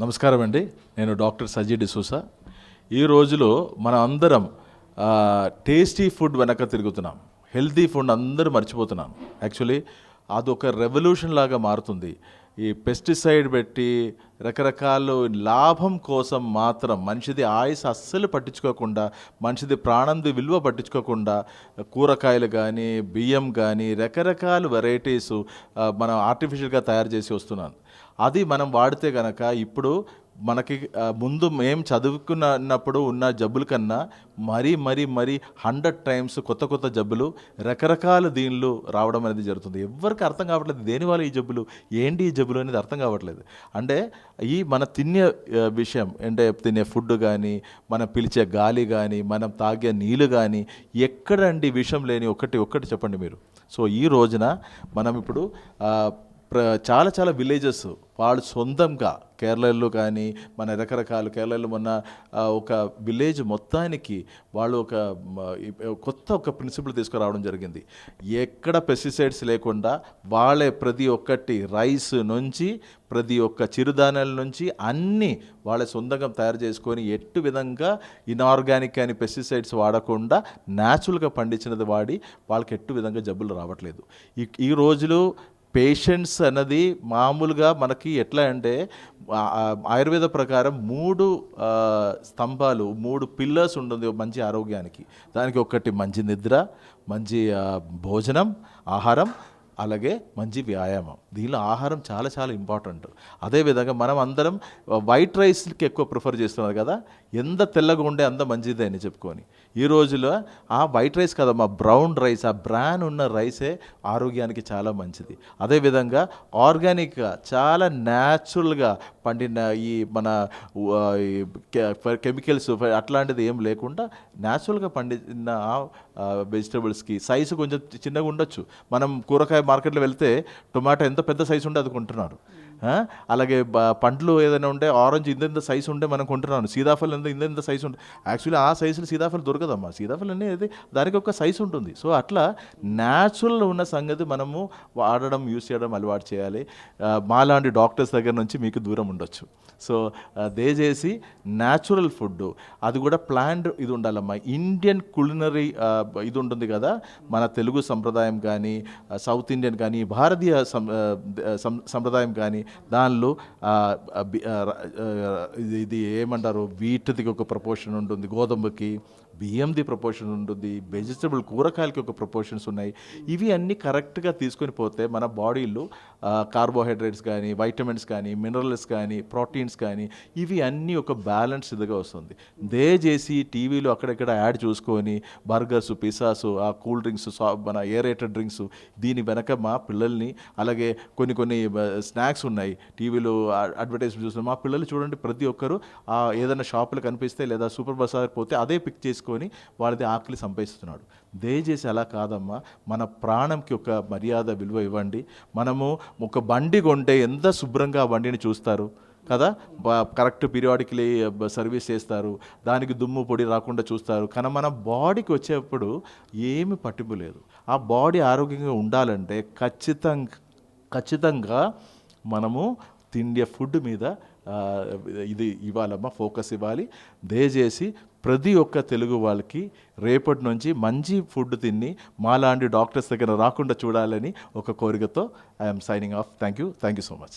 నమస్కారం అండి నేను డాక్టర్ సజీ డిసూసా ఈ రోజులో మనం అందరం టేస్టీ ఫుడ్ వెనక తిరుగుతున్నాం. హెల్తీ ఫుడ్ అందరూ మర్చిపోతున్నాం. యాక్చువల్లీ అదొక రెవల్యూషన్ లాగా మారుతుంది. ఈ పెస్టిసైడ్ పెట్టి రకరకాల లాభం కోసం మాత్రం మనిషిది ఆయుస్ అస్సలు పట్టించుకోకుండా మనిషిది ప్రాణంది విలువ పట్టించుకోకుండా కూరగాయలు కానీ బియ్యం కానీ రకరకాల వెరైటీస్ మనం ఆర్టిఫిషియల్గా తయారు చేసి వస్తున్నాను అది మనం వాడితే కనుక ఇప్పుడు మనకి ముందు మేము చదువుకున్నప్పుడు ఉన్న జబ్బుల కన్నా మరీ మరీ మరీ హండ్రెడ్ టైమ్స్ కొత్త కొత్త జబ్బులు రకరకాల దీనిలో రావడం అనేది జరుగుతుంది. ఎవరికి అర్థం కావట్లేదు దేనివల్ల ఈ జబ్బులు ఏంటి ఈ జబ్బులు అనేది అర్థం కావట్లేదు. అంటే ఈ మన తినే విషయం అంటే తినే ఫుడ్ కానీ మనం పిలిచే గాలి కానీ మనం తాగే నీళ్ళు కానీ ఎక్కడండి విషయం లేని ఒకటి ఒక్కటి చెప్పండి మీరు. సో ఈ రోజున మనం ఇప్పుడు చాలా చాలా విలేజెస్ వాళ్ళు సొంతంగా కేరళలో కానీ మన రకరకాల కేరళలో మొన్న ఒక విలేజ్ మొత్తానికి వాళ్ళు ఒక కొత్త ఒక ప్రిన్సిపల్ తీసుకురావడం జరిగింది. ఎక్కడ పెస్టిసైడ్స్ లేకుండా వాళ్ళే ప్రతి ఒక్కటి రైస్ నుంచి ప్రతి ఒక్క చిరుధాన్యాల నుంచి అన్నీ వాళ్ళే సొంతంగా తయారు చేసుకొని ఎట్టు విధంగా ఇన్ఆర్గానిక్ అని పెస్టిసైడ్స్ వాడకుండా న్యాచురల్గా పండించినది వాడి వాళ్ళకి ఎట్టు విధంగా జబ్బులు రావట్లేదు. ఈ ఈ రోజులు పేషెంట్స్ అన్నది మామూలుగా మనకి ఎట్లా అంటే ఆయుర్వేద ప్రకారం మూడు స్తంభాలు మూడు పిల్లర్స్ ఉంటుంది మంచి ఆరోగ్యానికి. దానికి ఒకటి మంచి నిద్ర మంచి భోజనం ఆహారం అలాగే మంచి వ్యాయామం. దీనిలో ఆహారం చాలా చాలా ఇంపార్టెంట్ అదేవిధంగా మనం అందరం వైట్ రైస్కి ఎక్కువ ప్రిఫర్ చేస్తున్నారు కదా? ఎంత తెల్లగా ఉండే అంత మంచిదే అని చెప్పుకొని. ఈ రోజులో ఆ వైట్ రైస్ కదా మా బ్రౌన్ రైస్ ఆ బ్రాన్ ఉన్న రైసే ఆరోగ్యానికి చాలా మంచిది. అదేవిధంగా ఆర్గానిక్గా చాలా న్యాచురల్గా పండిన ఈ మన ఈ కెమికల్స్ అట్లాంటిది ఏం లేకుండా న్యాచురల్గా పండిన వెజిటబుల్స్కి సైజు కొంచెం చిన్నగా ఉండొచ్చు. మనం కూరగాయ మార్కెట్లో వెళ్తే టొమాటో ఎంత పెద్ద సైజు ఉంటే అది కొంటున్నారు. అలాగే పండ్లు ఏదైనా ఉంటే ఆరెంజ్ ఇంత సైజు ఉంటే మనం కొంటున్నాను. సీతాఫలం ఎంత ఇంత సైజు ఉంటే యాక్చువల్లీ ఆ సైజులో సీతాఫలం దొరకదమ్మా. సీతాఫలం అనేది దానికి ఒక సైజు ఉంటుంది. సో అట్లా న్యాచురల్ ఉన్న సంగతి మనము వాడడం యూస్ చేయడం అలవాటు చేయాలి. మాలాంటి డాక్టర్స్ దగ్గర నుంచి మీకు దూరం ఉండొచ్చు. సో దయచేసి న్యాచురల్ ఫుడ్ అది కూడా ప్లాండ్ ఇది ఉండాలమ్మా. ఇండియన్ కులినరీ ఇది ఉంటుంది కదా మన తెలుగు సంప్రదాయం కానీ సౌత్ ఇండియన్ కానీ భారతీయ సంప్రదాయం కానీ దానిలో ఇది ఇది ఏమంటారు? వీటికి ఒక ప్రపోర్షన్ ఉంటుంది. గోధుమకి బియ్యంది ప్రపోర్షన్ ఉంటుంది. వెజిటబుల్ కూరగాయలకి ఒక ప్రపోర్షన్స్ ఉన్నాయి. ఇవి అన్నీ కరెక్ట్గా తీసుకొని పోతే మన బాడీలో కార్బోహైడ్రేట్స్ కానీ వైటమిన్స్ కానీ మినరల్స్ కానీ కానీ ప్రోటీన్స్ కానీ ఇవి అన్నీ ఒక బ్యాలెన్స్ ఇదిగా వస్తుంది. దయచేసి టీవీలో అక్కడక్కడ యాడ్ చూసుకొని బర్గర్స్ పిజ్జాస్ ఆ కూల్ డ్రింక్స్ సా- మన ఏరేటెడ్ డ్రింక్స్ దీని వెనక మా పిల్లల్ని అలాగే కొన్ని కొన్ని స్నాక్స్ ఉన్నాయి. టీవీలో అడ్వర్టైజ్మెంట్ చూస్తున్నాం మా పిల్లలు చూడండి ప్రతి ఒక్కరు ఏదైనా షాపులు కనిపిస్తే లేదా సూపర్ బజార్ పోతే అదే పిక్ చేసుకొని వాళ్ళది ఆకలి సంపాదిస్తున్నాడు. దయచేసి అలా కాదమ్మా. మన ప్రాణంకి ఒక మర్యాద విలువ ఇవ్వండి. మనము ఒక బండి కొంటే ఎంత శుభ్రంగా ఆ బండిని చూస్తారు? కదా? కరెక్ట్ పీరియాడిక్లీ సర్వీస్ చేస్తారు. దానికి దుమ్ము పొడి రాకుండా చూస్తారు. కానీ మన బాడీకి వచ్చేప్పుడు ఏమి పట్టింపు లేదు. ఆ బాడీ ఆరోగ్యంగా ఉండాలంటే ఖచ్చితంగా ఖచ్చితంగా మనము తిండే ఫుడ్ మీద ఇది ఇవ్వాలమ్మా. ఫోకస్ ఇవ్వాలి. దయచేసి ప్రతి ఒక్క తెలుగు వాళ్ళకి రేపటి నుంచి మంచి ఫుడ్ తిని మాలాంటి డాక్టర్స్ దగ్గర రాకుండా చూడాలని ఒక కోరికతో I'm signing off. Thank you thank you so much.